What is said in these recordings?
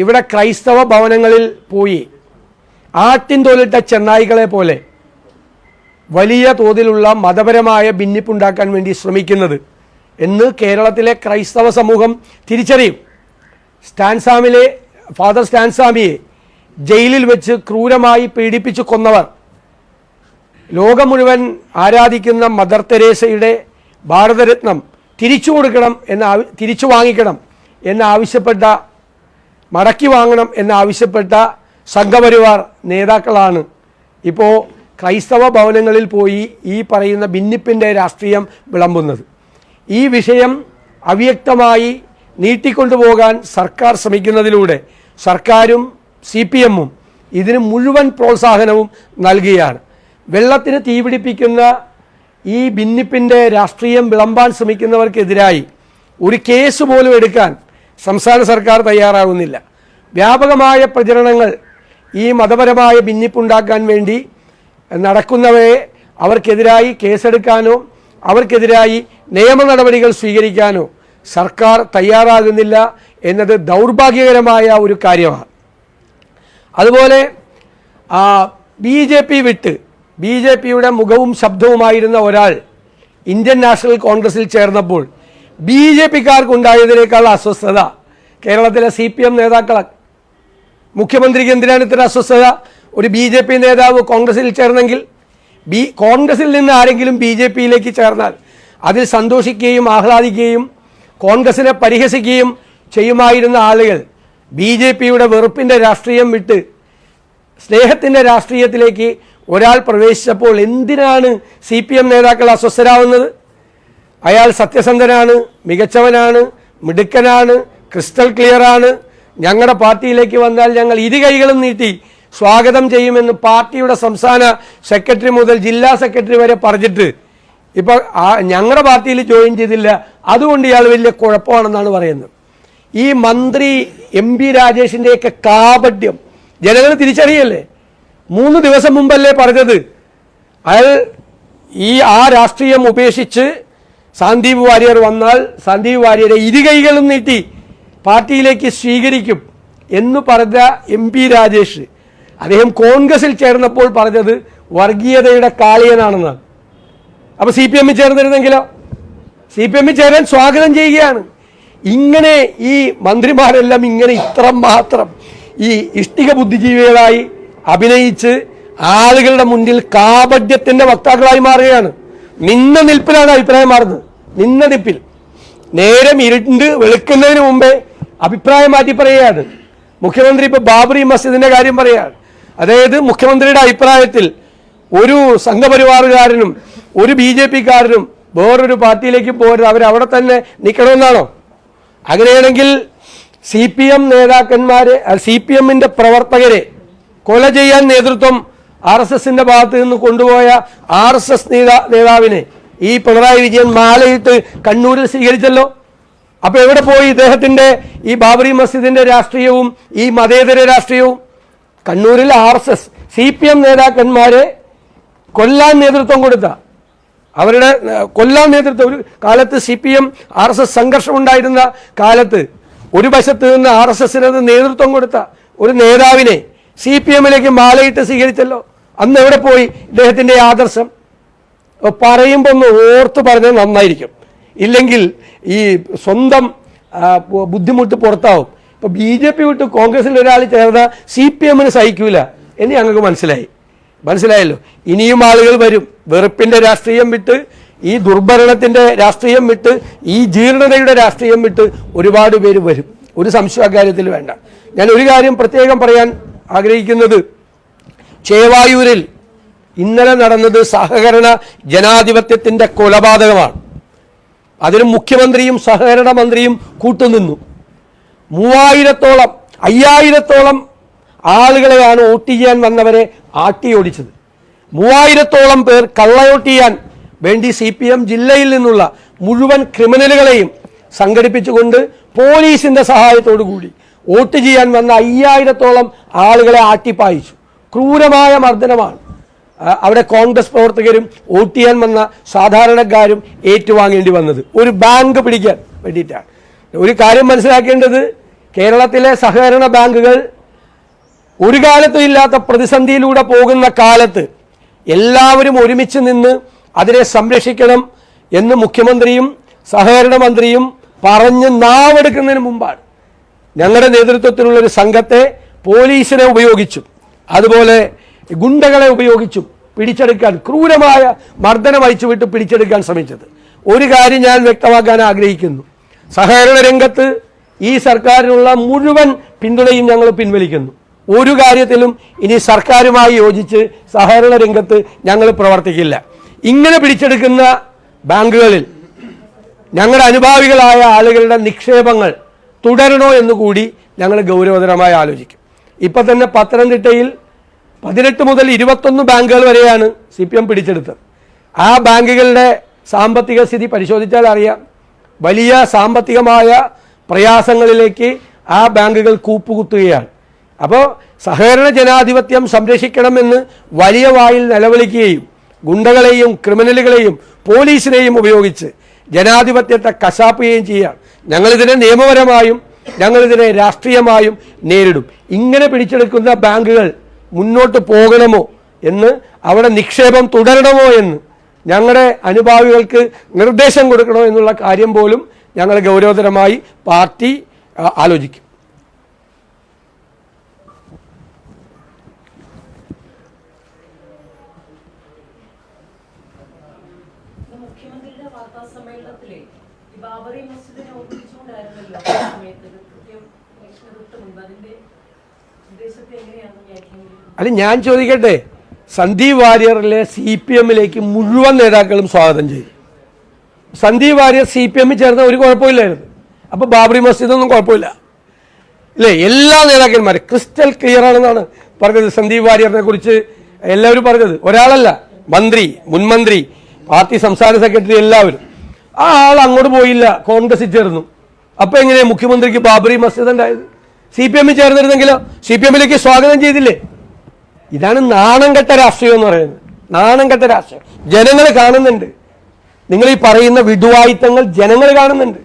ഇവിടെ ക്രൈസ്തവ ഭവനങ്ങളിൽ പോയി ആട്ടിൻ തോലിട്ട ചെന്നായികളെ പോലെ വലിയ തോതിലുള്ള മതപരമായ ഭിന്നിപ്പുണ്ടാക്കാൻ വേണ്ടി ശ്രമിക്കുന്നത് എന്ന് കേരളത്തിലെ ക്രൈസ്തവ സമൂഹം തിരിച്ചറിയും. സ്റ്റാൻസാമിലെ ഫാദർ സ്റ്റാൻസാമിയെ ജയിലിൽ വെച്ച് ക്രൂരമായി പീഡിപ്പിച്ചു കൊന്നവർ. ലോകം മുഴുവൻ ആരാധിക്കുന്ന മദർ തെരേസയുടെ ഭാരതരത്നം തിരിച്ചു കൊടുക്കണം എന്ന് തിരിച്ചു വാങ്ങിക്കണം എന്നാവശ്യപ്പെട്ട മടക്കി വാങ്ങണം എന്നാവശ്യപ്പെട്ട സംഘപരിവാർ നേതാക്കളാണ്. ഇപ്പോൾ ക്രൈസ്തവ ഭവനങ്ങളിൽ പോയി ഈ പറയുന്ന ഭിന്നിപ്പിന്റെ രാഷ്ട്രീയം വിളമ്പുന്നത്. ഈ വിഷയം അവ്യക്തമായി നീട്ടിക്കൊണ്ടുപോകാൻ സർക്കാർ ശ്രമിക്കുന്നതിലൂടെ സർക്കാരും സി പി എമ്മും ഇതിന് മുഴുവൻ പ്രോത്സാഹനവും നൽകുകയാണ്. വെള്ളത്തിന് തീപിടിപ്പിക്കുന്ന ഈ ഭിന്നിപ്പിന്റെ രാഷ്ട്രീയം വിളമ്പാൻ ശ്രമിക്കുന്നവർക്കെതിരായി ഒരു കേസ് പോലും എടുക്കാൻ സംസ്ഥാന സർക്കാർ തയ്യാറാകുന്നില്ല. വ്യാപകമായ പ്രചരണങ്ങൾ ഈ മതപരമായ ഭിന്നിപ്പുണ്ടാക്കാൻ വേണ്ടി നടക്കുന്നവയെ അവർക്കെതിരായി കേസെടുക്കാനോ അവർക്കെതിരായി നിയമ നടപടികൾ സ്വീകരിക്കാനോ സർക്കാർ തയ്യാറാകുന്നില്ല എന്നത് ദൗർഭാഗ്യകരമായ ഒരു കാര്യമാണ്. അതുപോലെ ബി ജെ പി വിട്ട് ബി ജെ പിയുടെ മുഖവും ശബ്ദവുമായിരുന്ന ഒരാൾ ഇന്ത്യൻ നാഷണൽ കോൺഗ്രസിൽ ചേർന്നപ്പോൾ ബി ജെ പിക്കാർക്ക് ഉണ്ടായതിനേക്കാൾ അസ്വസ്ഥത കേരളത്തിലെ സി പി എം നേതാക്കൾ മുഖ്യമന്ത്രിക്ക് എന്തിനാണ് ഇത്ര അസ്വസ്ഥത? ഒരു ബി ജെ പി നേതാവ് കോൺഗ്രസിൽ ചേർന്നെങ്കിൽ ബി കോൺഗ്രസിൽ നിന്ന് ആരെങ്കിലും ബി ജെ പിയിലേക്ക് ചേർന്നാൽ അതിൽ സന്തോഷിക്കുകയും ആഹ്ലാദിക്കുകയും കോൺഗ്രസിനെ പരിഹസിക്കുകയും ചെയ്യുമായിരുന്ന ആളുകൾ ബി ജെ പിയുടെ വെറുപ്പിന്റെ രാഷ്ട്രീയം വിട്ട് സ്നേഹത്തിന്റെ രാഷ്ട്രീയത്തിലേക്ക് ഒരാൾ പ്രവേശിച്ചപ്പോൾ എന്തിനാണ് സി പി എം നേതാക്കൾ അസ്വസ്ഥരാകുന്നത് അയാൾ സത്യസന്ധനാണ് മികച്ചവനാണ് മിടുക്കനാണ് ക്രിസ്റ്റൽ ക്ലിയറാണ്. ഞങ്ങളുടെ പാർട്ടിയിലേക്ക് വന്നാൽ ഞങ്ങൾ ഇരു കൈകളും നീട്ടി സ്വാഗതം ചെയ്യുമെന്ന് പാർട്ടിയുടെ സംസ്ഥാന സെക്രട്ടറി മുതൽ ജില്ലാ സെക്രട്ടറി വരെ പറഞ്ഞിട്ട് ഇപ്പൊ ഞങ്ങളുടെ പാർട്ടിയിൽ ജോയിൻ ചെയ്തില്ല. അതുകൊണ്ട് ഇയാൾ വലിയ കുഴപ്പമാണെന്നാണ് പറയുന്നത്. ഈ മന്ത്രി എം പി രാജേഷിന്റെയൊക്കെ കാപട്യം ജനങ്ങൾ തിരിച്ചറിയല്ലേ? മൂന്ന് ദിവസം മുമ്പല്ലേ പറഞ്ഞത്. അയാൾ ഈ ആ രാഷ്ട്രീയം ഉപേക്ഷിച്ച് സന്ദീപ് വാര്യർ വന്നാൽ സന്ദീപ് വാര്യരെ ഇരുകൈകളും നീട്ടി പാർട്ടിയിലേക്ക് സ്വീകരിക്കും എന്ന് പറഞ്ഞ എം പി രാജേഷ്. അദ്ദേഹം കോൺഗ്രസിൽ ചേർന്നപ്പോൾ പറഞ്ഞത് വർഗീയതയുടെ കാളിയനാണെന്നാണ്. അപ്പോൾ സി പി എമ്മിൽ ചേർന്നിരുന്നെങ്കിലോ? സി പി എമ്മിൽ ചേരാൻ സ്വാഗതം ചെയ്യുകയാണ്. ഇങ്ങനെ ഈ മന്ത്രിമാരെല്ലാം ഇങ്ങനെ ഇത്ര മാത്രം ഈ ഇഷ്ടിക ബുദ്ധിജീവികളായി അഭിനയിച്ച് ആളുകളുടെ മുന്നിൽ കാപഢ്യത്തിന്റെ വക്താക്കളായി മാറുകയാണ്. നിന്ന നിൽപ്പിലാണ് അഭിപ്രായം മാറുന്നത്. നിന്ന നിൽപ്പിൽ. നേരം ഇരുണ്ട് വെളുക്കുന്നതിന് മുമ്പേ അഭിപ്രായം മാറ്റി പറയുകയാണ്. മുഖ്യമന്ത്രി ഇപ്പൊ ബാബറി മസ്ജിദിന്റെ കാര്യം പറയുകയാണ്. അതായത് മുഖ്യമന്ത്രിയുടെ അഭിപ്രായത്തിൽ ഒരു സംഘപരിവാറുകാരനും ഒരു ബി ജെ പിക്കാരനും വേറൊരു പാർട്ടിയിലേക്ക് പോരുത് അവരവിടെ തന്നെ നിൽക്കണമെന്നാണോ? അങ്ങനെയാണെങ്കിൽ സി പി എം നേതാക്കന്മാരെ സി പി എമ്മിന്റെ പ്രവർത്തകരെ കൊല ചെയ്യാൻ നേതൃത്വം ആർ എസ് എസിന്റെ ഭാഗത്ത് നിന്ന് കൊണ്ടുപോയ ആർ എസ് എസ് നേതാവിനെ ഈ പിണറായി വിജയൻ മാലയിട്ട് കണ്ണൂരിൽ സ്വീകരിച്ചല്ലോ. അപ്പൊ എവിടെ പോയി ഇദ്ദേഹത്തിന്റെ ഈ ബാബറി മസ്ജിദിന്റെ രാഷ്ട്രീയവും ഈ മതേതര രാഷ്ട്രീയവും? കണ്ണൂരിൽ R S S C P M നേതാക്കന്മാരെ കൊല്ലാൻ നേതൃത്വം കൊടുത്ത. അവരുടെ കൊല്ലാൻ നേതൃത്വം ഒരു കാലത്ത് C P M R S S സംഘർഷം ഉണ്ടായിരുന്ന കാലത്ത് ഒരു വശത്ത് നിന്ന് ആർ എസ് എസിനത് നേതൃത്വം കൊടുത്ത ഒരു നേതാവിനെ സി പി എമ്മിലേക്ക് മാലയിട്ട് സ്വീകരിച്ചല്ലോ. അന്ന് എവിടെ പോയി? ഇദ്ദേഹത്തിന്റെ ആദർശം. പറയുമ്പോൾ ഒന്ന് ഓർത്ത് പറഞ്ഞാൽ നന്നായിരിക്കും. ഇല്ലെങ്കിൽ ഈ സ്വന്തം ബുദ്ധിമുട്ട് പുറത്താവും. ഇപ്പൊ ബി ജെ പി വിട്ട് കോൺഗ്രസിൽ ഒരാൾ ചേർന്ന സി പി എമ്മിന് സഹിക്കൂല. എന്ന് ഞങ്ങൾക്ക് മനസ്സിലായി. മനസ്സിലായല്ലോ? ഇനിയും ആളുകൾ വരും. വെറുപ്പിന്റെ രാഷ്ട്രീയം വിട്ട് ഈ ദുർഭരണത്തിന്റെ രാഷ്ട്രീയം വിട്ട് ഈ ജീർണതയുടെ രാഷ്ട്രീയം വിട്ട് ഒരുപാട് പേര് വരും. ഒരു സംശയ കാര്യത്തിൽ വേണ്ട. ഞാൻ ഒരു കാര്യം പ്രത്യേകം പറയാൻ ആഗ്രഹിക്കുന്നത്. ചേവായൂരിൽ ഇന്നലെ നടന്നത് സഹകരണ ജനാധിപത്യത്തിന്റെ കൊലപാതകമാണ്. അതിന് മുഖ്യമന്ത്രിയും സഹകരണ മന്ത്രിയും കൂട്ടുനിന്നു. മൂവായിരത്തോളം അയ്യായിരത്തോളം ആളുകളെയാണ് വോട്ട് ചെയ്യാൻ വന്നവരെ ആട്ടിയോടിച്ചത് മൂവായിരത്തോളം പേർ കള്ളവോട്ട് ചെയ്യാൻ വേണ്ടി സി പി എം ജില്ലയിൽ നിന്നുള്ള മുഴുവൻ ക്രിമിനലുകളെയും സംഘടിപ്പിച്ചുകൊണ്ട് പോലീസിന്റെ സഹായത്തോടു കൂടി വോട്ട് ചെയ്യാൻ വന്ന അയ്യായിരത്തോളം ആളുകളെ ആട്ടിപ്പായിച്ചു. ക്രൂരമായ മർദ്ദനമാണ്. അവിടെ കോൺഗ്രസ് പ്രവർത്തകരും വോട്ട് ചെയ്യാൻ വന്ന സാധാരണക്കാരും ഏറ്റുവാങ്ങേണ്ടി വന്നത്. ഒരു ബാങ്ക് പിടിക്കാൻ വേണ്ടിയിട്ടാണ്. ഒരു കാര്യം മനസ്സിലാക്കേണ്ടത് കേരളത്തിലെ സഹകരണ ബാങ്കുകൾ ഒരു കാലത്തും ഇല്ലാത്ത പ്രതിസന്ധിയിലൂടെ പോകുന്ന കാലത്ത് എല്ലാവരും ഒരുമിച്ച് നിന്ന് അതിനെ സംരക്ഷിക്കണം എന്ന് മുഖ്യമന്ത്രിയും സഹകരണ മന്ത്രിയും പറഞ്ഞ് നാവെടുക്കുന്നതിന് മുമ്പാണ്. ഞങ്ങളുടെ നേതൃത്വത്തിലുള്ള ഒരു സംഘത്തെ പോലീസിനെ ഉപയോഗിച്ചും അതുപോലെ ഗുണ്ടകളെ ഉപയോഗിച്ചും പിടിച്ചെടുക്കാൻ ക്രൂരമായ മർദ്ദനം അയച്ചുവിട്ട് പിടിച്ചെടുക്കാൻ ശ്രമിച്ചത്. ഒരു കാര്യം ഞാൻ വ്യക്തമാക്കാൻ ആഗ്രഹിക്കുന്നു. സഹകരണ രംഗത്ത് ഈ സർക്കാരിനുള്ള മുഴുവൻ പിന്തുണയും ഞങ്ങൾ പിൻവലിക്കുന്നു. ഒരു കാര്യത്തിലും ഇനി സർക്കാരുമായി യോജിച്ച് സഹകരണ രംഗത്ത് ഞങ്ങൾ പ്രവർത്തിക്കില്ല. ഇങ്ങനെ പിടിച്ചെടുക്കുന്ന ബാങ്കുകളിൽ ഞങ്ങളുടെ അനുഭാവികളായ ആളുകളുടെ നിക്ഷേപങ്ങൾ തുടരണോ എന്ന് കൂടി ഞങ്ങൾ ഗൗരവതരമായി ആലോചിക്കും. ഇപ്പം തന്നെ പത്തനംതിട്ടയിൽ പതിനെട്ട് മുതൽ ഇരുപത്തൊന്ന് ബാങ്കുകൾ വരെയാണ് സി പി എം പിടിച്ചെടുത്തത്. ആ ബാങ്കുകളുടെ സാമ്പത്തിക സ്ഥിതി പരിശോധിച്ചാൽ അറിയാം. വലിയ സാമ്പത്തികമായ പ്രയാസങ്ങളിലേക്ക് ആ ബാങ്കുകൾ കൂപ്പുകുത്തുകയാണ്. അപ്പോൾ സഹകരണ ജനാധിപത്യം സംരക്ഷിക്കണമെന്ന് വലിയ വായിൽ നിലവിളിക്കുകയും ഗുണ്ടകളെയും ക്രിമിനലുകളെയും പോലീസിനെയും ഉപയോഗിച്ച് ജനാധിപത്യത്തെ കശാപ്പുകയും ചെയ്യാം ഞങ്ങളിതിനെ നിയമപരമായും ഞങ്ങളിതിനെ രാഷ്ട്രീയമായും നേരിടും. ഇങ്ങനെ പിടിച്ചെടുക്കുന്ന ബാങ്കുകൾ മുന്നോട്ട് പോകണമോ എന്ന് അവിടെ നിക്ഷേപം തുടരണമോ എന്ന് ഞങ്ങളുടെ അനുഭാവികൾക്ക് നിർദ്ദേശം കൊടുക്കണോ എന്നുള്ള കാര്യം പോലും ഞങ്ങൾ ഗൗരവതരമായി പാർട്ടി ആലോചിക്കും ഇന്ന് മുഖ്യമന്ത്രിയുടെ വാർത്താ സമ്മേളനത്തിലെ ഈ ബാബറി മസ്ജിദിനെ ഓർമ്മിച്ചുകൊണ്ടായിരുന്നല്ലോ ആ സമയത്ത് ഇത് കൃത്യം ഇലക്ഷന് തൊട്ട് മുൻപ് അതിന്റെ ഉദ്ദേശത്തെ എങ്ങനെയാണെന്ന് വ്യാഖ്യാനിക്കുന്നത് അല്ല ഞാൻ ചോദിക്കട്ടെ സന്ദീപ് വാര്യറിലെ സി പി എമ്മിലേക്ക് മുഴുവൻ നേതാക്കളും സ്വാഗതം ചെയ്തു. സന്ദീപ് വാര്യർ സി പി എമ്മിൽ ചേർന്ന ഒരു കുഴപ്പമില്ലായിരുന്നു. അപ്പോൾ ബാബറി മസ്ജിദ് ഒന്നും കുഴപ്പമില്ല. ഇല്ലേ എല്ലാ നേതാക്കന്മാരും ക്രിസ്റ്റൽ ക്ലിയർ ആണെന്നാണ് പറഞ്ഞത് സന്ദീപ് വാര്യറിനെ കുറിച്ച് എല്ലാവരും പറഞ്ഞത്. ഒരാളല്ല മന്ത്രി മുൻമന്ത്രി പാർട്ടി സംസ്ഥാന സെക്രട്ടറി എല്ലാവരും. ആ ആൾ അങ്ങോട്ട് പോയില്ല കോൺഗ്രസിൽ ചേർന്നു. അപ്പോൾ എങ്ങനെയാണ് മുഖ്യമന്ത്രിക്ക് ബാബറി മസ്ജിദ് ഉണ്ടായത്? സി പി എമ്മിൽ ചേർന്നിരുന്നെങ്കിലോ? സി പി എമ്മിലേക്ക് സ്വാഗതം ചെയ്തില്ലേ? ഇതാണ് നാണം കെട്ട രാഷ്ട്രീയം എന്ന് പറയുന്നത്. നാണം കെട്ട രാഷ്ട്രീയം. ജനങ്ങൾ കാണുന്നുണ്ട്. നിങ്ങൾ ഈ പറയുന്ന വിടുവായിത്തങ്ങൾ ജനങ്ങൾ കാണുന്നുണ്ട്.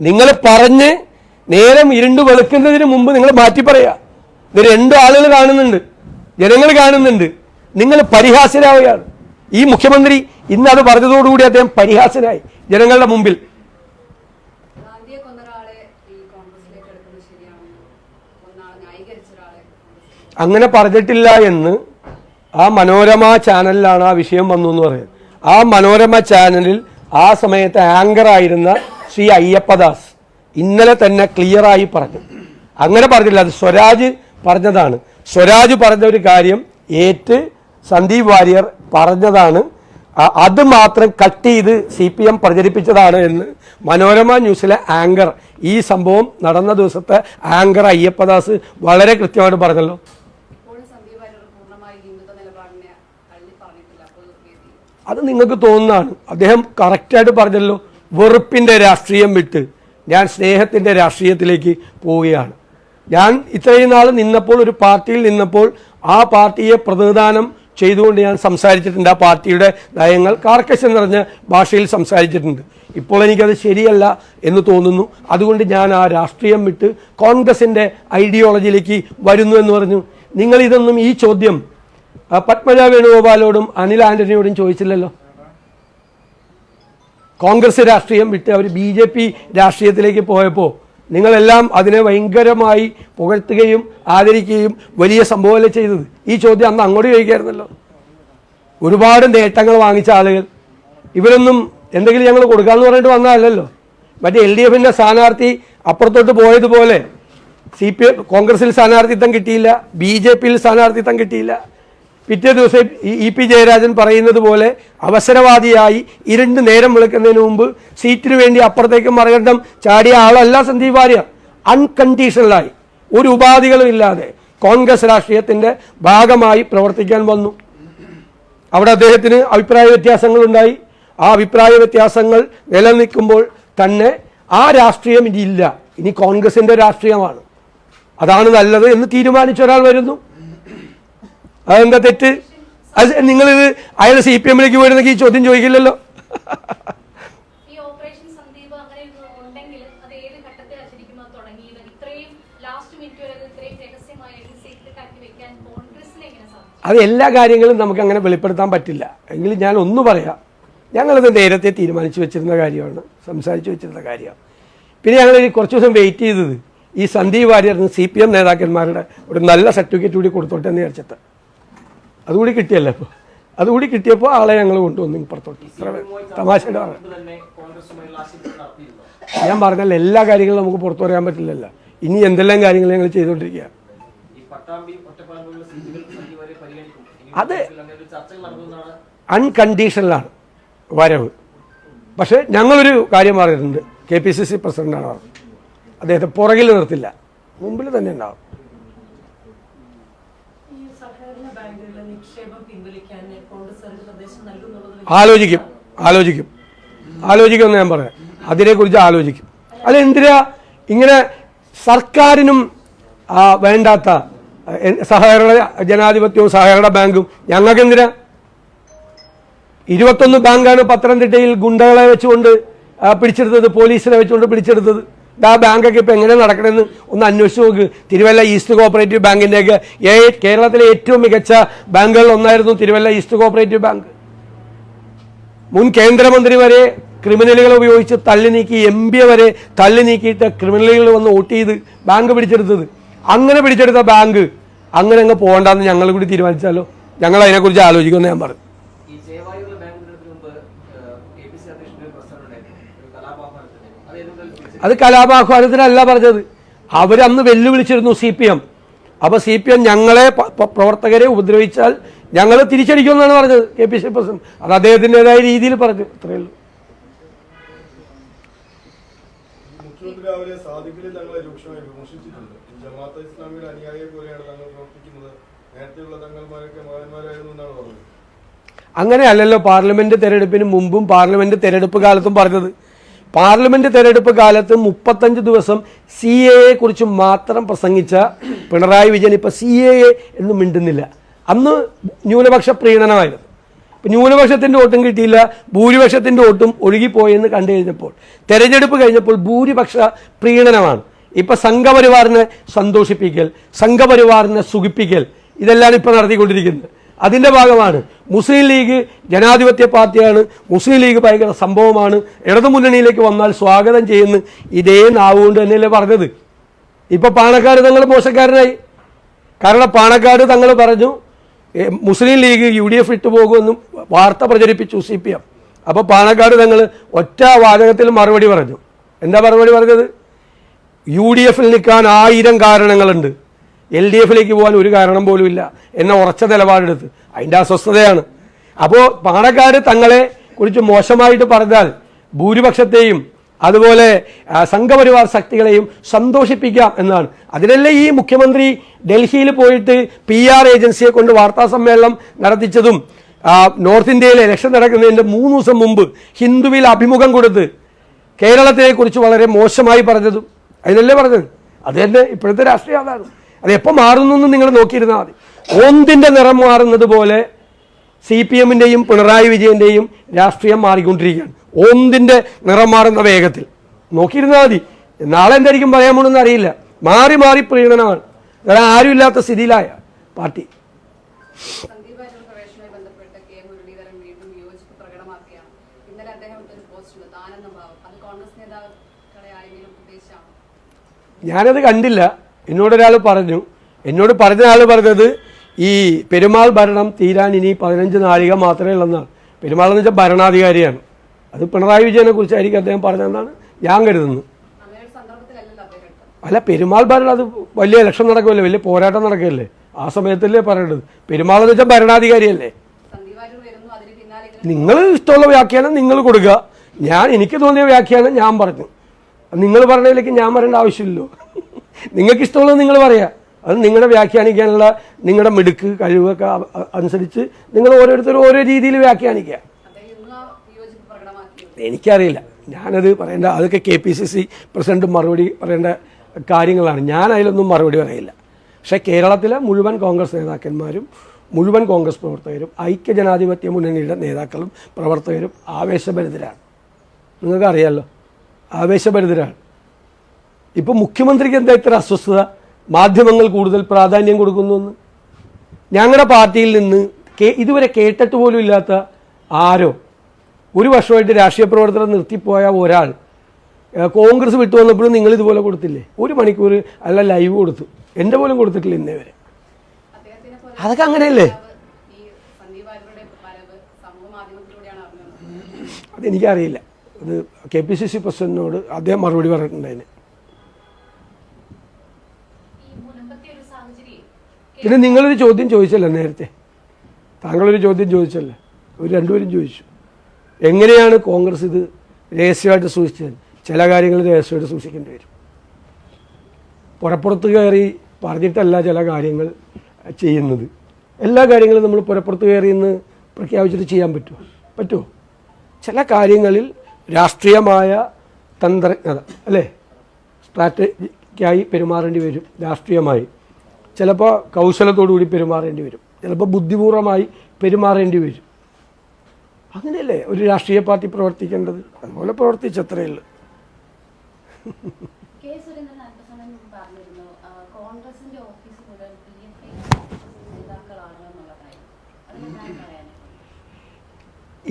നിങ്ങൾ പറഞ്ഞ് നേരം ഇരുണ്ട് വെളുക്കുന്നതിന് മുമ്പ് നിങ്ങൾ മാറ്റി പറയാ. ഇത് രണ്ടു ആളുകൾ കാണുന്നുണ്ട്. ജനങ്ങൾ കാണുന്നുണ്ട്. നിങ്ങൾ പരിഹാസ്യരാവുകയാണ്. ഈ മുഖ്യമന്ത്രി ഇന്ന് അത് പറഞ്ഞതോടുകൂടി അദ്ദേഹം പരിഹാസനായി ജനങ്ങളുടെ മുമ്പിൽ അങ്ങനെ പറഞ്ഞിട്ടില്ല എന്ന് ആ മനോരമ ചാനലിലാണ് ആ വിഷയം വന്നു എന്ന് പറയുന്നത്. ആ മനോരമ ചാനലിൽ ആ സമയത്ത് ആങ്കർ ആയിരുന്ന ശ്രീ അയ്യപ്പദാസ് ഇന്നലെ തന്നെ ക്ലിയറായി പറഞ്ഞു. അങ്ങനെ പറഞ്ഞില്ല അത് സ്വരാജ് പറഞ്ഞതാണ്. സ്വരാജ് പറഞ്ഞ ഒരു കാര്യം ഏറ്റ് സന്ദീപ് വാര്യർ പറഞ്ഞതാണ്. അത് മാത്രം കട്ട് ചെയ്ത് സി പി എം പ്രചരിപ്പിച്ചതാണ് എന്ന് മനോരമ ന്യൂസിലെ ആങ്കർ ഈ സംഭവം നടന്ന ദിവസത്തെ ആങ്കർ അയ്യപ്പദാസ് വളരെ കൃത്യമായിട്ട് പറഞ്ഞല്ലോ ഇപ്പോഴും സന്ദീപ് വാര്യർ പൂർണമായി ഹിന്ദുത്വ നിലപാടിനെ തള്ളി പറഞ്ഞിട്ടില്ല പൊതുവേദിയിൽ അത് നിങ്ങൾക്ക് തോന്നുന്നതാണ്. അദ്ദേഹം കറക്റ്റായിട്ട് പറഞ്ഞല്ലോ വെറുപ്പിന്റെ രാഷ്ട്രീയം വിട്ട് ഞാൻ സ്നേഹത്തിന്റെ രാഷ്ട്രീയത്തിലേക്ക് പോവുകയാണ്. ഞാൻ ഇത്രയും നാൾ നിന്നപ്പോൾ ഒരു പാർട്ടിയിൽ നിന്നപ്പോൾ ആ പാർട്ടിയെ പ്രതിനിധാനം ചെയ്തുകൊണ്ട് ഞാൻ സംസാരിച്ചിട്ടുണ്ട്. ആ പാർട്ടിയുടെ നയങ്ങൾ കാർക്കശം നിറഞ്ഞ ഭാഷയിൽ സംസാരിച്ചിട്ടുണ്ട്. ഇപ്പോൾ എനിക്കത് ശരിയല്ല എന്ന് തോന്നുന്നു. അതുകൊണ്ട് ഞാൻ ആ രാഷ്ട്രീയം വിട്ട് കോൺഗ്രസിന്റെ ഐഡിയോളജിയിലേക്ക് വരുന്നു എന്ന് പറഞ്ഞു. നിങ്ങളിതൊന്നും ഈ ചോദ്യം പത്മജ വേണുഗോപാലോടും അനിൽ ആന്റണിയോടും ചോദിച്ചില്ലല്ലോ. കോൺഗ്രസ് രാഷ്ട്രീയം വിട്ട് അവർ ബി ജെ പി രാഷ്ട്രീയത്തിലേക്ക് പോയപ്പോൾ നിങ്ങളെല്ലാം അതിനെ ഭയങ്കരമായി പുകഴ്ത്തുകയും ആദരിക്കുകയും വലിയ സംഭവമല്ലേ ചെയ്തത്? ഈ ചോദ്യം അന്ന് അങ്ങോട്ട് ചോദിക്കായിരുന്നല്ലോ. ഒരുപാട് നേട്ടങ്ങൾ വാങ്ങിച്ച ആളുകൾ. ഇവരൊന്നും എന്തെങ്കിലും ഞങ്ങൾ കൊടുക്കാമെന്ന് പറഞ്ഞിട്ട് വന്നതല്ലല്ലോ. മറ്റേ എൽ ഡി എഫിന്റെ സ്ഥാനാർത്ഥി അപ്പുറത്തോട്ട് പോയതുപോലെ സി പി കോൺഗ്രസിൽ സ്ഥാനാർത്ഥിത്വം കിട്ടിയില്ല ബി ജെ പിയിൽ സ്ഥാനാർത്ഥിത്വം കിട്ടിയില്ല. പിറ്റേ ദിവസം ഇ പി ജയരാജൻ പറയുന്നത് പോലെ അവസരവാദിയായി ഇരുണ്ട് നേരം വിളിക്കുന്നതിന് മുമ്പ് സീറ്റിന് വേണ്ടി അപ്പുറത്തേക്ക് മറികണ്ടം ചാടിയ ആളല്ല സന്ദീപ് വാര്യർ. അൺകണ്ടീഷണലായി. ഒരു ഉപാധികളും ഇല്ലാതെ കോൺഗ്രസ് രാഷ്ട്രീയത്തിന്റെ ഭാഗമായി പ്രവർത്തിക്കാൻ വന്നു. അവിടെ അദ്ദേഹത്തിന് അഭിപ്രായ വ്യത്യാസങ്ങൾ ഉണ്ടായി ആ അഭിപ്രായ വ്യത്യാസങ്ങൾ നിലനിൽക്കുമ്പോൾ തന്നെ ആ രാഷ്ട്രീയം ഇനി ഇല്ല. ഇനി കോൺഗ്രസിന്റെ രാഷ്ട്രീയമാണ്. അതാണ് നല്ലത് എന്ന് തീരുമാനിച്ച ഒരാൾ വരുന്നു. അതെന്താ തെറ്റ്? അത് നിങ്ങളിത് അയാൾ സി പി എമ്മിലേക്ക് പോയിരുന്നെങ്കിൽ ഈ ചോദ്യം ചോദിക്കില്ലല്ലോ. അത് എല്ലാ കാര്യങ്ങളും നമുക്ക് അങ്ങനെ വെളിപ്പെടുത്താൻ പറ്റില്ല. എങ്കിലും ഞാൻ ഒന്ന് പറയാം. ഞങ്ങളത് നേരത്തെ തീരുമാനിച്ചു വെച്ചിരുന്ന കാര്യമാണ്. സംസാരിച്ചു വെച്ചിരുന്ന കാര്യമാണ്. പിന്നെ ഞങ്ങൾ കുറച്ച് ദിവസം വെയിറ്റ് ചെയ്തത് ഈ Sandeep Warrier C P M നേതാക്കന്മാരുടെ ഒരു നല്ല സർട്ടിഫിക്കറ്റ് കൂടി കൊടുത്തോട്ടെ എന്ന് വിചാരിച്ചിട്ട്. അതുകൂടി കിട്ടിയല്ലോ ഇപ്പോൾ അതുകൂടി കിട്ടിയപ്പോൾ ആളെ ഞങ്ങൾ കൊണ്ടുവന്നു ഇപ്പുറത്തോട്ട് ഇത്ര തമാശയുടെ ഞാൻ പറഞ്ഞല്ലോ എല്ലാ കാര്യങ്ങളും നമുക്ക് പുറത്തു പറയാൻ പറ്റില്ലല്ലോ. ഇനി എന്തെല്ലാം കാര്യങ്ങൾ ഞങ്ങൾ ഇനി അത് അൺകണ്ടീഷണലാണ് വരവ്. പക്ഷേ ഞങ്ങളൊരു കാര്യം പറഞ്ഞിട്ടുണ്ട് കെ പി സി സി പ്രസിഡന്റാണ് പറഞ്ഞത് അദ്ദേഹത്തെ പുറകിൽ നിർത്തില്ല. മുമ്പിൽ തന്നെ ഉണ്ടാവും ഈ സഹകരണ ബാങ്കുകളിലെ നിക്ഷേപം പിൻവലിക്കാൻ കോൺഗ്രസ് ഒരു നിർദ്ദേശം നൽകുന്നുള്ളത് ആലോചിക്കും ആലോചിക്കും. ആലോചിക്കുമെന്ന് ഞാൻ പറയാം. അതിനെക്കുറിച്ച് ആലോചിക്കും. അല്ല എന്തിനാ ഇങ്ങനെ സർക്കാരിനും വേണ്ടാത്ത സഹകരണ ജനാധിപത്യവും സഹകരണ ബാങ്കും ഞങ്ങൾക്ക് എന്തിനാ? ഇരുപത്തൊന്ന് ബാങ്കാണ് പത്തനംതിട്ടയിൽ ഗുണ്ടകളെ വെച്ചുകൊണ്ട് പിടിച്ചെടുത്തത് പോലീസിനെ വെച്ചുകൊണ്ട് പിടിച്ചെടുത്തത്. ആ ബാങ്കൊക്കെ ഇപ്പം എങ്ങനെ നടക്കണമെന്ന് ഒന്ന് അന്വേഷിച്ച് നോക്ക്. തിരുവല്ല ഈസ്റ്റ് കോപ്പറേറ്റീവ് ബാങ്കിന്റെയൊക്കെ ഏ കേരളത്തിലെ ഏറ്റവും മികച്ച ബാങ്കുകളിൽ ഒന്നായിരുന്നു തിരുവല്ല ഈസ്റ്റ് കോപ്പറേറ്റീവ് ബാങ്ക്. മുൻ കേന്ദ്രമന്ത്രി വരെ ക്രിമിനലുകളെ ഉപയോഗിച്ച് തള്ളി നീക്കി എം പി വരെ തള്ളി നീക്കിയിട്ട് ക്രിമിനലുകൾ വന്ന് വോട്ട് ചെയ്ത് ബാങ്ക് പിടിച്ചെടുത്തത്. അങ്ങനെ പിടിച്ചെടുത്ത ബാങ്ക് അങ്ങനെ അങ്ങ് പോകണ്ടെന്ന് ഞങ്ങൾ കൂടി തീരുമാനിച്ചാലോ? ഞങ്ങൾ അതിനെക്കുറിച്ച് ആലോചിക്കുമെന്ന് ഞാൻ പറഞ്ഞു ഈ ജയവായുള്ള ബാങ്ക് ദിനത്തിന് മുമ്പ് കെ പി സി അധ്യക്ഷന്റെ ഒരു പ്രശ്നം ഉണ്ടായിരുന്നു ഒരു കലാപാഹ്വാനത്തിന് അത് ഏതുകൊണ്ട് അത് കലാപാഹ്വാനത്തിനല്ല പറഞ്ഞത്. അവരന്ന് വെല്ലുവിളിച്ചിരുന്നു സി പി എം. അപ്പോൾ സി പി എം ഞങ്ങളെ പ്രവർത്തകരെ ഉപദ്രവിച്ചാൽ ഞങ്ങൾ തിരിച്ചടിക്കുമെന്നാണ് പറഞ്ഞത് കെ പി സി പ്രസിഡന്റ് അത് അദ്ദേഹത്തിന്റെതായ രീതിയിൽ പറഞ്ഞു. അത്രയേ ഉള്ളൂ. മുഖ്യമന്ത്രി രാവിലെ സാദിഖിലെ തങ്ങളെ രൂക്ഷമായി വിമർശിച്ചിട്ടുണ്ട്. ജമാഅത്ത് ഇസ്ലാമിയുടെ അനുയായിയെ പോലെയാണ് തങ്ങൾ പ്രവർത്തിക്കുന്നത്. നേരത്തെയുള്ള തങ്ങൾമാരൊക്കെ മകന്മാരായിരുന്നു എന്നാണ് പറഞ്ഞത്. അങ്ങനെയല്ലല്ലോ പാർലമെന്റ് തെരഞ്ഞെടുപ്പിന് മുമ്പും പാർലമെന്റ് തെരഞ്ഞെടുപ്പ് കാലത്തും പറഞ്ഞത്. പാർലമെന്റ് തെരഞ്ഞെടുപ്പ് കാലത്ത് മുപ്പത്തഞ്ച് ദിവസം സി എ കുറിച്ച് മാത്രം പ്രസംഗിച്ച പിണറായി വിജയൻ ഇപ്പൊ സി എ എന്ന് മിണ്ടുന്നില്ല. അന്ന് ന്യൂനപക്ഷ പ്രീണനമായിരുന്നു. ഇപ്പം ന്യൂനപക്ഷത്തിന്റെ വോട്ടും കിട്ടിയില്ല ഭൂരിപക്ഷത്തിന്റെ വോട്ടും ഒഴുകിപ്പോയെന്ന് കണ്ടു കഴിഞ്ഞപ്പോൾ. തെരഞ്ഞെടുപ്പ് കഴിഞ്ഞപ്പോൾ ഭൂരിപക്ഷ പ്രീണനമാണ്. ഇപ്പൊ സംഘപരിവാറിനെ സന്തോഷിപ്പിക്കൽ സംഘപരിവാറിനെ സുഖിപ്പിക്കൽ ഇതെല്ലാം ഇപ്പൊ നടത്തിക്കൊണ്ടിരിക്കുന്നത്. അതിന്റെ ഭാഗമാണ്. മുസ്ലിം ലീഗ് ജനാധിപത്യ പാർട്ടിയാണ്. മുസ്ലിം ലീഗ് ഭയങ്കര സംഭവമാണ്. ഇടതുമുന്നണിയിലേക്ക് വന്നാൽ സ്വാഗതം ചെയ്യുന്നു ഇതേ നാവുകൊണ്ട് തന്നെയല്ലേ പറഞ്ഞത്. ഇപ്പൊ പാണക്കാട് തങ്ങൾ മോശക്കാരനായി. കാരണം പാണക്കാട് തങ്ങൾ പറഞ്ഞു Muslim League U D F ഇട്ടു പോകുമെന്നും വാർത്ത പ്രചരിപ്പിച്ചു സി പി എം. അപ്പോൾ പാണക്കാട് തങ്ങൾ ഒറ്റ വാചകത്തിൽ മറുപടി പറഞ്ഞു. എന്താ മറുപടി പറഞ്ഞത്? യു ഡി എഫിൽ നിൽക്കാൻ ആയിരം കാരണങ്ങളുണ്ട്. എൽ ഡി എഫിലേക്ക് പോകാൻ ഒരു കാരണം പോലും ഇല്ല. എന്ന ഉറച്ച നിലപാടെടുത്ത്. അതിന്റെ അസ്വസ്ഥതയാണ്. അപ്പോൾ പാണക്കാട് തങ്ങളെ കുറിച്ച് മോശമായിട്ട് പറഞ്ഞാൽ ഭൂരിപക്ഷത്തെയും അതുപോലെ സംഘപരിവാർ ശക്തികളെയും സന്തോഷിപ്പിക്കാം എന്നാണ്. അതിനല്ലേ ഈ മുഖ്യമന്ത്രി ഡൽഹിയിൽ പോയിട്ട് പി ആർ ഏജൻസിയെ കൊണ്ട് വാർത്താ സമ്മേളനം നടത്തിച്ചതും നോർത്ത് ഇന്ത്യയിൽ ഇലക്ഷൻ നടക്കുന്നതിന്റെ മൂന്ന് ദിവസം മുമ്പ് ഹിന്ദുവിൽ അഭിമുഖം കൊടുത്ത് കേരളത്തിനെ കുറിച്ച് വളരെ മോശമായി പറഞ്ഞതും. അതിനല്ലേ പറഞ്ഞത്? അത് തന്നെ ഇപ്പോഴത്തെ രാഷ്ട്രീയ അതാണ് അത് എപ്പോൾ മാറുന്നു എന്ന് നിങ്ങൾ നോക്കിയിരുന്നാൽ മതി. ഓന്തിന്റെ നിറം മാറുന്നത് പോലെ സി പി എമ്മിന്റെയും പിണറായി വിജയന്റെയും രാഷ്ട്രീയം മാറിക്കൊണ്ടിരിക്കുകയാണ്. ഓന്തിന്റെ നിറം മാറുന്ന വേഗത്തിൽ. നോക്കിയിരുന്നാൽ മതി. നാളെ എന്തായിരിക്കും പറയാൻ പോണെന്ന് അറിയില്ല. മാറി മാറി പ്രീണനമാണ്. കാരണം ആരുമില്ലാത്ത സ്ഥിതിയിലായ പാർട്ടി. ഞാനത് കണ്ടില്ല. എന്നോടൊരാൾ പറഞ്ഞു എന്നോട് പറഞ്ഞ ആൾ പറഞ്ഞത് ഈ പെരുമാൾ ഭരണം തീരാൻ ഇനി പതിനഞ്ച് നാഴിക മാത്രമേ ഉള്ളെന്നാണ്. പെരുമാൾ എന്ന് വെച്ചാൽ ഭരണാധികാരിയാണ്. അത് പിണറായി വിജയനെ കുറിച്ചായിരിക്കും അദ്ദേഹം പറഞ്ഞതെന്നാണ് ഞാൻ എടുത്തത് അല്ല പെരുമാൾ ഭരണം അത് വലിയ ഇലക്ഷൻ നടക്കുമല്ലേ? വലിയ പോരാട്ടം നടക്കുകയല്ലേ? ആ സമയത്തല്ലേ പറയേണ്ടത്. പെരുമാൾ എന്ന് വെച്ചാൽ ഭരണാധികാരിയല്ലേ. നിങ്ങൾ ഇഷ്ടമുള്ള വ്യാഖ്യാനം നിങ്ങൾ കൊടുക്കുക. ഞാൻ എനിക്ക് തോന്നിയ വ്യാഖ്യാനം ഞാൻ പറഞ്ഞു. നിങ്ങൾ പറഞ്ഞതിലേക്ക് ഞാൻ പറയേണ്ട ആവശ്യമില്ലല്ലോ. നിങ്ങൾക്ക് ഇഷ്ടമുള്ളത് നിങ്ങൾ പറയാം. അത് നിങ്ങളുടെ വ്യാഖ്യാനിക്കാനുള്ള നിങ്ങളുടെ മിടുക്ക് കഴിവൊക്കെ അനുസരിച്ച് നിങ്ങൾ ഓരോരുത്തരും ഓരോ രീതിയിൽ വ്യാഖ്യാനിക്കുക. എനിക്കറിയില്ല. ഞാനത് പറയേണ്ട അതൊക്കെ K P C C president മറുപടി പറയേണ്ട കാര്യങ്ങളാണ്. ഞാൻ അതിലൊന്നും മറുപടി പറയില്ല. പക്ഷേ കേരളത്തിലെ മുഴുവൻ കോൺഗ്രസ് നേതാക്കന്മാരും മുഴുവൻ കോൺഗ്രസ് പ്രവർത്തകരും ഐക്യജനാധിപത്യ മുന്നണിയുടെ നേതാക്കളും പ്രവർത്തകരും ആവേശഭരിതരാണ്. നിങ്ങൾക്കറിയാമല്ലോ ആവേശഭരിതരാണ്. ഇപ്പം മുഖ്യമന്ത്രിക്ക് എന്താ ഇത്ര അസ്വസ്ഥത? മാധ്യമങ്ങൾ കൂടുതൽ പ്രാധാന്യം കൊടുക്കുന്നു എന്ന്. ഞങ്ങളുടെ പാർട്ടിയിൽ നിന്ന് ഇതുവരെ കേട്ടിട്ട് പോലും ഇല്ലാത്ത ആരോ ഒരു വർഷമായിട്ട് രാഷ്ട്രീയ പ്രവർത്തനം നിർത്തിപ്പോയ ഒരാൾ കോൺഗ്രസ് വിട്ടു വന്നപ്പോഴും നിങ്ങൾ ഇതുപോലെ കൊടുത്തില്ലേ? ഒരു മണിക്കൂർ അല്ല ലൈവ് കൊടുത്തു. എന്റെ പോലും കൊടുത്തിട്ടില്ല ഇന്നേ വരെ. അതൊക്കെ അങ്ങനെയല്ലേ? അതെനിക്കറിയില്ല. അത് കെ പി സി സി പ്രസിഡന്റിനോട് അദ്ദേഹം മറുപടി പറഞ്ഞിട്ടുണ്ടായിരുന്നു ഈ മുൻപത്തെ ഒരു സാഹചര്യം പിന്നെ നിങ്ങളൊരു ചോദ്യം ചോദിച്ചല്ലോ നേരത്തെ? താങ്കളൊരു ചോദ്യം ചോദിച്ചല്ലേ? ഒരു രണ്ടുപേരും ചോദിച്ചു. എങ്ങനെയാണ് കോൺഗ്രസ് ഇത് രഹസ്യമായിട്ട് സൂക്ഷിച്ചത്? ചില കാര്യങ്ങൾ രഹസ്യമായിട്ട് സൂക്ഷിക്കേണ്ടി വരും. പുറപ്പുറത്ത് കയറി പറഞ്ഞിട്ടല്ല ചില കാര്യങ്ങൾ ചെയ്യുന്നത്. എല്ലാ കാര്യങ്ങളും നമ്മൾ പുറപ്പുറത്ത് കയറി എന്ന് പ്രഖ്യാപിച്ചിട്ട് ചെയ്യാൻ പറ്റുമോ? പറ്റുമോ? ചില കാര്യങ്ങളിൽ രാഷ്ട്രീയമായ തന്ത്രജ്ഞത അല്ലേ? സ്ട്രാറ്റജിക്കായി പെരുമാറേണ്ടി വരും രാഷ്ട്രീയമായി. ചിലപ്പോൾ കൗശലത്തോടു കൂടി പെരുമാറേണ്ടി വരും. ചിലപ്പോൾ ബുദ്ധിപൂർവമായി പെരുമാറേണ്ടി വരും. അങ്ങനെയല്ലേ? ഒരു രാഷ്ട്രീയ പാർട്ടി പ്രവർത്തിക്കേണ്ടത്. അതുപോലെ പ്രവർത്തിച്ചത്രേ ഉള്ളൂ.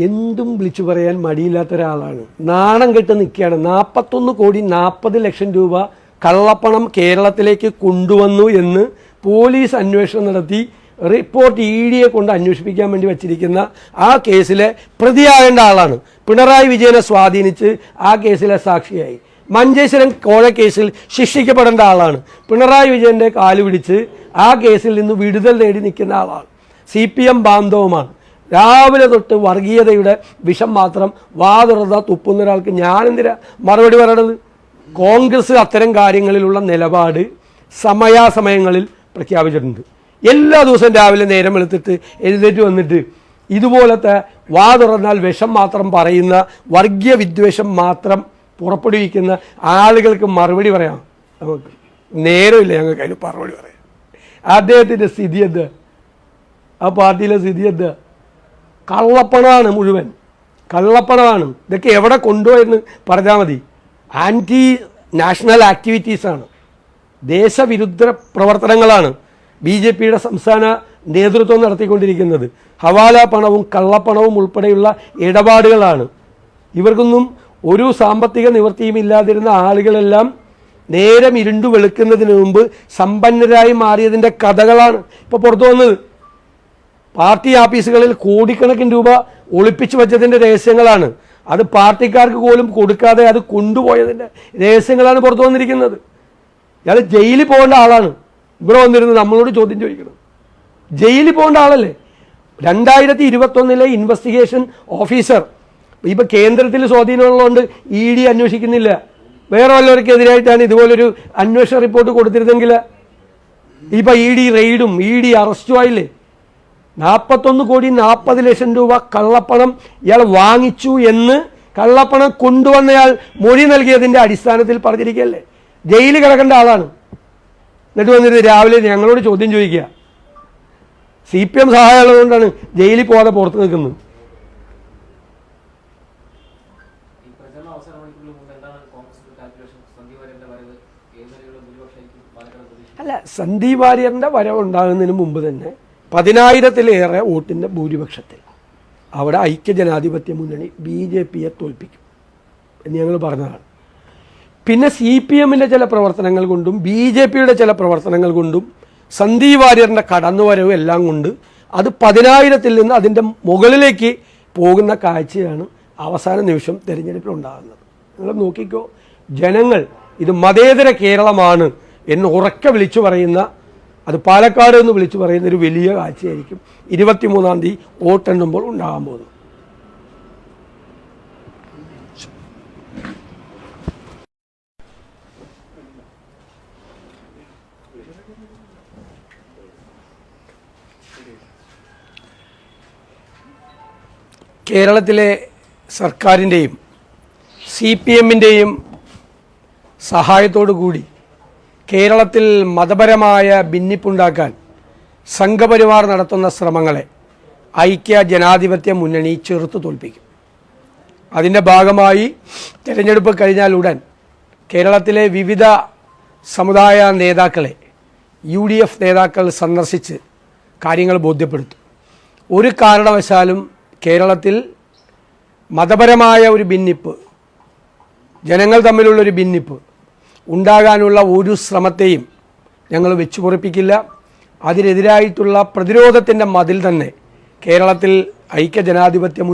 എന്തും വിളിച്ചു പറയാൻ മടിയില്ലാത്ത ഒരാളാണ് നാണം കെട്ട് നിൽക്കുകയാണ്. നാൽപ്പത്തൊന്ന് കോടി നാൽപ്പത് ലക്ഷം രൂപ കള്ളപ്പണം കേരളത്തിലേക്ക് കൊണ്ടുവന്നു എന്ന് പോലീസ് അന്വേഷണം നടത്തി റിപ്പോർട്ട് ഇ ഡിയെ കൊണ്ട് അന്വേഷിപ്പിക്കാൻ വേണ്ടി വച്ചിരിക്കുന്ന ആ കേസിലെ പ്രതിയാകേണ്ട ആളാണ്. പിണറായി വിജയനെ സ്വാധീനിച്ച് ആ കേസിലെ സാക്ഷിയായി. മഞ്ചേശ്വരം കോഴക്കേസിൽ ശിക്ഷിക്കപ്പെടേണ്ട ആളാണ്. പിണറായി വിജയന്റെ കാൽ പിടിച്ച് ആ കേസിൽ നിന്ന് വിടുതൽ നേടി നിൽക്കുന്ന ആളാണ്. സി പി എം ബാന്ധവുമാണ്. രാവിലെ തൊട്ട് വർഗീയതയുടെ വിഷം മാത്രം വാതുറത തുപ്പുന്ന ഒരാൾക്ക് ഞാനെന്തിനാ മറുപടി പറയണത്? കോൺഗ്രസ് അത്തരം കാര്യങ്ങളിലുള്ള നിലപാട് സമയാസമയങ്ങളിൽ പ്രഖ്യാപിച്ചിട്ടുണ്ട്. എല്ലാ ദിവസവും രാവിലെ നേരം വെളുത്തിട്ട് എഴുന്നേറ്റ് വന്നിട്ട് ഇതുപോലത്തെ വാ തുറന്നാൽ വിഷം മാത്രം പറയുന്ന വർഗീയ വിദ്വേഷം മാത്രം പുറപ്പെടുവിക്കുന്ന ആളുകൾക്ക് മറുപടി പറയാം. നമുക്ക് നേരമില്ല ഞങ്ങൾക്ക് അതിന് മറുപടി പറയാം അദ്ദേഹത്തിന്റെ സ്ഥിതി എന്താ? ആ പാർട്ടിയിലെ സ്ഥിതി എന്താ? കള്ളപ്പണമാണ് മുഴുവൻ. കള്ളപ്പണമാണ്. ഇതൊക്കെ എവിടെ കൊണ്ടുപോയെന്ന് പറഞ്ഞാൽ മതി. ആന്റി നാഷണൽ ആക്ടിവിറ്റീസാണ്. ദേശവിരുദ്ധ പ്രവർത്തനങ്ങളാണ് ബി ജെ പിയുടെ സംസ്ഥാന നേതൃത്വം നടത്തിക്കൊണ്ടിരിക്കുന്നത്. ഹവാല പണവും കള്ളപ്പണവും ഉൾപ്പെടെയുള്ള ഇടപാടുകളാണ്. ഇവർക്കൊന്നും ഒരു സാമ്പത്തിക നിവൃത്തിയും ഇല്ലാതിരുന്ന ആളുകളെല്ലാം നേരം ഇരുണ്ടു വെളുക്കുന്നതിന് മുമ്പ് സമ്പന്നരായി മാറിയതിന്റെ കഥകളാണ് ഇപ്പോൾ പുറത്തു വന്നത്. പാർട്ടി ഓഫീസുകളിൽ കോടിക്കണക്കിന് രൂപ ഒളിപ്പിച്ചു വെച്ചതിന്റെ രഹസ്യങ്ങളാണ്. അത് പാർട്ടിക്കാർക്ക് പോലും കൊടുക്കാതെ അത് കൊണ്ടുപോയതിന്റെ രഹസ്യങ്ങളാണ് പുറത്തു വന്നിരിക്കുന്നത്. ഇയാൾ ജയിലിൽ പോകേണ്ട ആളാണ്. ഇവിടെ വന്നിരുന്ന് നമ്മളോട് ചോദ്യം ചോദിക്കണം. ജയിലിൽ പോകേണ്ട ആളല്ലേ? രണ്ടായിരത്തി ഇരുപത്തൊന്നിലെ ഇൻവെസ്റ്റിഗേഷൻ ഓഫീസർ ഇപ്പം കേന്ദ്രത്തിൽ സ്വാധീനമുള്ളതുകൊണ്ട് ഇ ഡി അന്വേഷിക്കുന്നില്ല. വേറെ വല്ലവർക്കെതിരായിട്ടാണ് ഇതുപോലൊരു അന്വേഷണ റിപ്പോർട്ട് കൊടുത്തിരുന്നെങ്കിൽ? ഇപ്പം ഇ ഡി റെയ്ഡും ഇ ഡി അറസ്റ്റും ആയില്ലേ? നാൽപ്പത്തൊന്ന് കോടി നാൽപ്പത് ലക്ഷം രൂപ കള്ളപ്പണം ഇയാൾ വാങ്ങിച്ചു എന്ന് കള്ളപ്പണം കൊണ്ടുവന്നയാൾ മൊഴി നൽകിയതിന്റെ അടിസ്ഥാനത്തിൽ പറഞ്ഞിരിക്കുകയല്ലേ? ജയിലിൽ കിടക്കേണ്ട ആളാണ്. എന്നിട്ട് വന്നിട്ട് രാവിലെ ഞങ്ങളോട് ചോദ്യം ചോദിക്കുക. സി പി എം സഹായമുള്ളതുകൊണ്ടാണ് ജയിലിൽ പോകാതെ പുറത്ത് നിൽക്കുന്നത്. അല്ല സന്ദീപ് വാര്യറിന്റെ വരവുണ്ടാകുന്നതിന് മുമ്പ് തന്നെ പതിനായിരത്തിലേറെ വോട്ടിന്റെ ഭൂരിപക്ഷത്തിൽ അവിടെ ഐക്യജനാധിപത്യ മുന്നണി ബി ജെ പിയെ തോൽപ്പിക്കും എന്ന് ഞങ്ങൾ പറഞ്ഞതാണ്. പിന്നെ സി പി എമ്മിന്റെ ചില പ്രവർത്തനങ്ങൾ കൊണ്ടും ബി ജെ പിയുടെ ചില പ്രവർത്തനങ്ങൾ കൊണ്ടും സന്ദീപ് വാര്യറിന്റെ കടന്നുവരവ് എല്ലാം കൊണ്ട് അത് പതിനായിരത്തിൽ നിന്ന് അതിന്റെ മുകളിലേക്ക് പോകുന്ന കാഴ്ചയാണ് അവസാന നിമിഷം തിരഞ്ഞെടുപ്പിൽ ഉണ്ടാകുന്നത് നിങ്ങൾ നോക്കിക്കോ ജനങ്ങൾ ഇത് മതേതര കേരളമാണ് എന്ന് ഉറക്കെ വിളിച്ചു പറയുന്ന അത് പാലക്കാട് എന്ന് വിളിച്ചു പറയുന്ന ഒരു വലിയ കാഴ്ചയായിരിക്കും. ഇരുപത്തിമൂന്നാം തീയതി വോട്ടെണ്ണുമ്പോൾ ഉണ്ടാകാൻ പോകുന്നത്. കേരളത്തിലെ സർക്കാരിന്റെയും സി പി എമ്മിന്റെയും സഹായത്തോടു കൂടി കേരളത്തിൽ മതപരമായ ഭിന്നിപ്പുണ്ടാക്കാൻ സംഘപരിവാർ നടത്തുന്ന ശ്രമങ്ങളെ ഐക്യ ജനാധിപത്യ മുന്നണി ചെറുത്തു തോൽപ്പിക്കും. അതിന്റെ ഭാഗമായി തിരഞ്ഞെടുപ്പ് കഴിഞ്ഞാൽ ഉടൻ കേരളത്തിലെ വിവിധ സമുദായ നേതാക്കളെ യു ഡി എഫ് നേതാക്കൾ സന്ദർശിച്ച് കാര്യങ്ങൾ ബോധ്യപ്പെടുത്തും. ഒരു കാരണവശാലും കേരളത്തിൽ മതപരമായ ഒരു ഭിന്നിപ്പ് ജനങ്ങൾ തമ്മിലുള്ളൊരു ഭിന്നിപ്പ് ഉണ്ടാകാനുള്ള ഒരു ശ്രമത്തെയും ഞങ്ങൾ വെച്ചു പൊറിപ്പിക്കില്ല അതിനെതിരായിട്ടുള്ള പ്രതിരോധത്തിന്റെ മതിൽ തന്നെ കേരളത്തിൽ ഐക്യജനാധിപത്യ